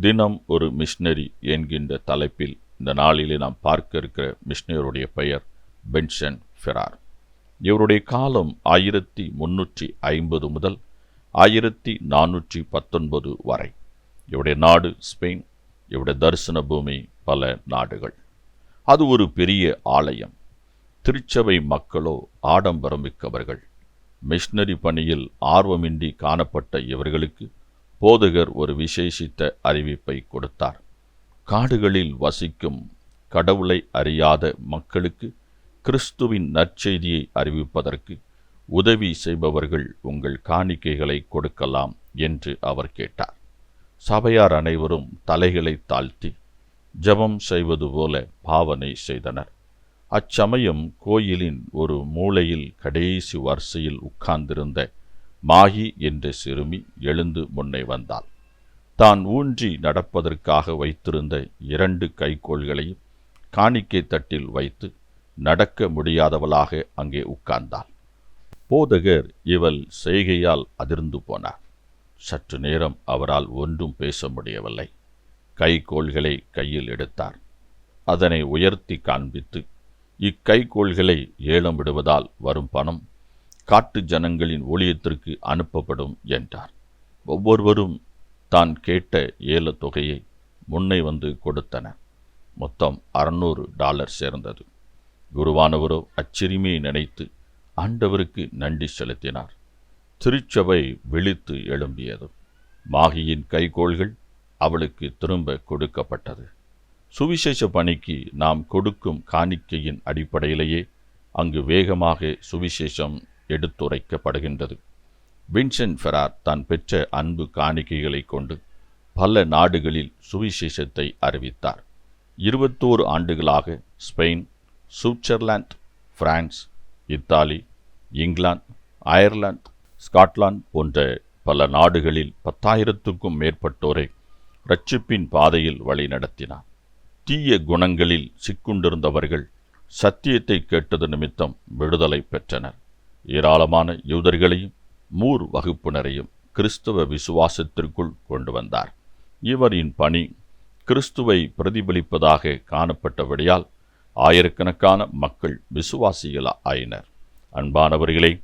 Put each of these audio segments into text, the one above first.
தினம் ஒரு மிஷினரி என்கின்ற தலைப்பில் இந்த நாளிலே நாம் பார்க்க இருக்கிற மிஷனருடைய பெயர் பென்ஷன் ஃபெரார். இவருடைய காலம் ஆயிரத்தி முன்னூற்றி ஐம்பது முதல் ஆயிரத்தி நானூற்றி பத்தொன்பது வரை. இவருடைய நாடு ஸ்பெயின் இவருடைய தரிசன பூமி பல நாடுகள். அது ஒரு பெரிய ஆலயம். திருச்சபை மக்களோ ஆடம்பரம் மிக்கவர்கள். மிஷினரி பணியில் ஆர்வமின்றி காணப்பட்ட இவர்களுக்கு போதகர் ஒரு விசேஷித்த அறிவிப்பை கொடுத்தார். காடுகளில் வசிக்கும் கடவுளை அறியாத மக்களுக்கு கிறிஸ்துவின் நற்செய்தியை அறிவிப்பதற்கு உதவி செய்பவர்கள் உங்கள் காணிக்கைகளை கொடுக்கலாம் என்று அவர் கேட்டார். சபையார் அனைவரும் தலைகளை தாழ்த்தி ஜெபம் செய்வது போல பாவனை செய்தனர். அச்சமயம் கோயிலின் ஒரு மூலையில் கடைசி வரிசையில் உட்கார்ந்திருந்த மாகி என்ற சிறுமி எழுந்து முன்னே வந்தாள். தான் ஊன்றி நடப்பதற்காக வைத்திருந்த இரண்டு கைக்கோள்களையும் காணிக்கை தட்டில் வைத்து நடக்க முடியாதவளாக அங்கே உட்கார்ந்தாள். போதகர் இவள் செய்கையால் அதிர்ந்து போனார். சற்று நேரம் அவரால் ஒன்றும் பேச முடியவில்லை. கைகோள்களை கையில் எடுத்தார். அதனை உயர்த்தி காண்பித்து இக்கைகோள்களை ஏலம் விடுவதால் வரும் பணம் காட்டு ஜனங்களின் ஊழியத்திற்கு அனுப்பப்படும் என்றார். ஒவ்வொருவரும் தான் கேட்ட ஏல தொகையை முன்னே வந்து கொடுத்தனர். மொத்தம் அறுநூறு டாலர் சேர்ந்தது. குருவானவரோ அச்சிறுமியை நினைத்து ஆண்டவருக்கு நன்றி செலுத்தினார். திருச்சபை விழித்து எழும்பியது. மாகியின் கைகோள்கள் அவளுக்கு திரும்ப கொடுக்கப்பட்டது. சுவிசேஷ பணிக்கு நாம் கொடுக்கும் காணிக்கையின் அடிப்படையிலேயே அங்கு வேகமாக சுவிசேஷம் எடுத்துரைக்கப்படுகின்றது. வின்சென்ட் ஃபெரார் தான் பெற்ற அன்பு காணிக்கைகளை கொண்டு பல நாடுகளில் சுவிசேஷத்தை அறிவித்தார். இருபத்தோரு ஆண்டுகளாக Spain Switzerland France Italy England Ireland Scotland போன்ற பல நாடுகளில் பத்தாயிரத்துக்கும் மேற்பட்டோரை ரட்சிப்பின் பாதையில் வழிநடத்தினார். தீய குணங்களில் சிக்குண்டிருந்தவர்கள் சத்தியத்தை கேட்டது நிமித்தம் விடுதலை பெற்றனர். ஏராளமான யூதர்களையும் மூர் வகுப்பினரையும் கிறிஸ்தவ விசுவாசத்திற்குள் கொண்டு வந்தார். இவரின் பணி கிறிஸ்துவை பிரதிபலிப்பதாக காணப்பட்டபடியால் ஆயிரக்கணக்கான மக்கள் விசுவாசிகள் ஆயினர் அன்பானவர்களே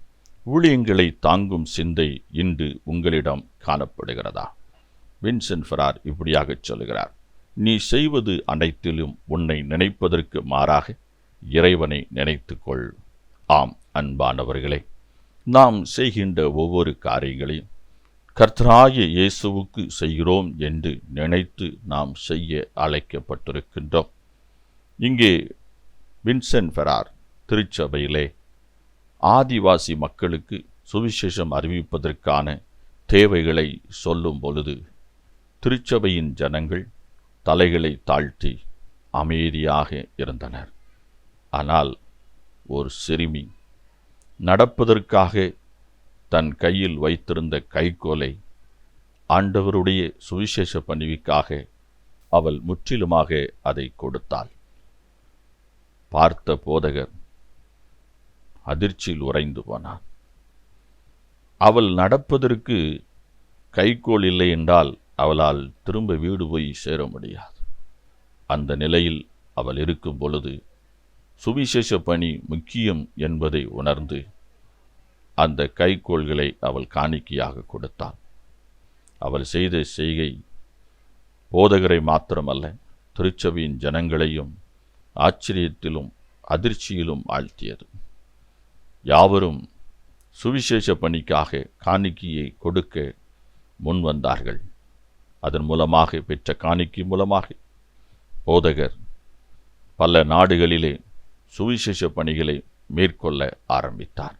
ஊழியங்களை தாங்கும் சிந்தை இன்று உங்களிடம் காணப்படுகிறதா? வின்சென்ட் ஃபெரார் இப்படியாகச் சொல்கிறார் நீ செய்வது அனைத்திலும் உன்னை நினைப்பதற்கு மாறாக இறைவனை நினைத்துக்கொள். ஆம் அன்பானவர்களே நாம் செய்கின்ற ஒவ்வொரு காரியங்களையும் கர்த்தராய இயேசுவுக்கு செய்கிறோம் என்று நினைத்து நாம் செய்ய அழைக்கப்பட்டிருக்கின்றோம். இங்கே வின்சென்ட் ஃபெரார் திருச்சபையிலே ஆதிவாசி மக்களுக்கு சுவிசேஷம் அறிவிப்பதற்கான தேவைகளை சொல்லும் பொழுது திருச்சபையின் ஜனங்கள் தலைகளை தாழ்த்தி அமைதியாக இருந்தனர். ஆனால் ஒரு சிறுமி. நடப்பதற்காக தன் கையில் வைத்திருந்த கைக்கோலை ஆண்டவருடைய சுவிசேஷ பணிவிக்காக அவள் முற்றிலுமாக அதை கொடுத்தாள். பார்த்த போதகர் அதிர்ச்சியில் உறைந்து போனான். அவள் நடப்பதற்கு கைக்கோள் இல்லை என்றால் அவளால் திரும்ப வீடு போய் சேர முடியாது. அந்த நிலையில் அவள் இருக்கும் பொழுது சுவிசேஷ பணி முக்கியம் என்பதை உணர்ந்து அந்த கைக்கோள்களை அவள் காணிக்கையாக கொடுத்தாள். அவள் செய்த செய்கை போதகரை மாத்திரமல்ல திருச்சபையின் ஜனங்களையும் ஆச்சரியத்திலும் அதிர்ச்சியிலும் ஆழ்த்தியது. யாவரும் சுவிசேஷ பணிக்காக காணிக்கையை கொடுக்க முன்வந்தார்கள் அதன் மூலமாக பெற்ற காணிக்கை மூலமாக போதகர் பல நாடுகளிலே சுவிசேஷ பணிகளை மேற்கொள்ள ஆரம்பித்தார்.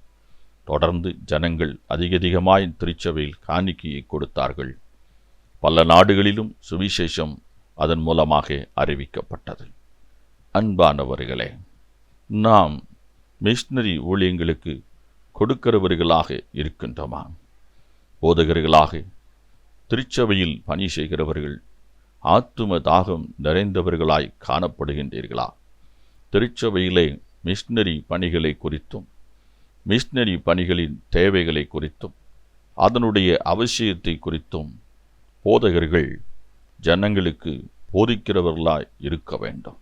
தொடர்ந்து ஜனங்கள் அதிகதிகமாய் திருச்சபையில் காணிக்கையை கொடுத்தார்கள். பல நாடுகளிலும் சுவிசேஷம் அதன் மூலமாக அறிவிக்கப்பட்டது. அன்பானவர்களே நாம் மிஷினரி ஊழியங்களுக்கு கொடுக்கிறவர்களாக இருக்கின்றோமா? போதகர்களாக திருச்சபையில் பணி செய்கிறவர்கள் ஆத்தும தாகம் நிறைந்தவர்களாய் காணப்படுகின்றீர்களா? திருச்சபையிலே மிஷினரி பணிகளை குறித்தும் மிஷினரி பணிகளின் தேவைகளை குறித்தும் அதனுடைய அவசியத்தை குறித்தும் போதகர்கள் ஜனங்களுக்கு போதிக்கிறவர்களாய் இருக்க வேண்டும்.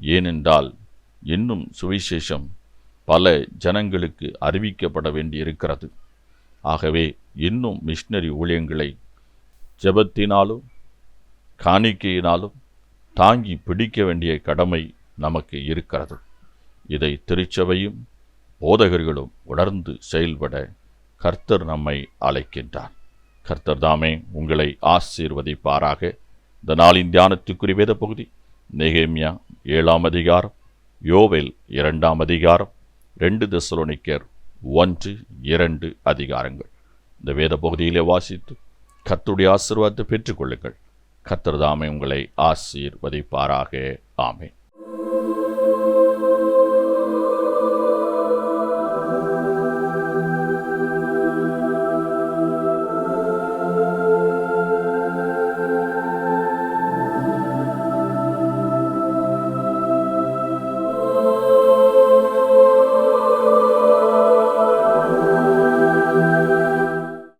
ஏனென்றால் இன்னும் சுவிசேஷம் பல ஜனங்களுக்கு அறிவிக்கப்பட வேண்டியிருக்கிறது. ஆகவே இன்னும் மிஷினரி ஊழியங்களை ஜெபத்தினாலும் காணிக்கையினாலும் தாங்கி பிடிக்க வேண்டிய கடமை நமக்கு இருக்கிறது. இதை திருச்சபையும் போதகர்களும் உணர்ந்து செயல்பட கர்த்தர் நம்மை அழைக்கின்றார். கர்த்தர் தாமே உங்களை ஆசீர்வதிப்பாராக. இந்த நாளின் தியானத்துக்குரிய வேத பகுதி நெகேமியா ஏழாம் அதிகாரம் யோவேல் இரண்டாம் அதிகாரம் ரெண்டு தெசலோனிக்கர் ஒன்று இரண்டு அதிகாரங்கள். இந்த வேத பகுதியிலே வாசித்து கர்த்தருடைய ஆசீர்வாதத்தை பெற்றுக்கொள்ளுங்கள். கர்த்தர் தாமே உங்களை ஆசீர்வதிப்பாராக. ஆமேன்.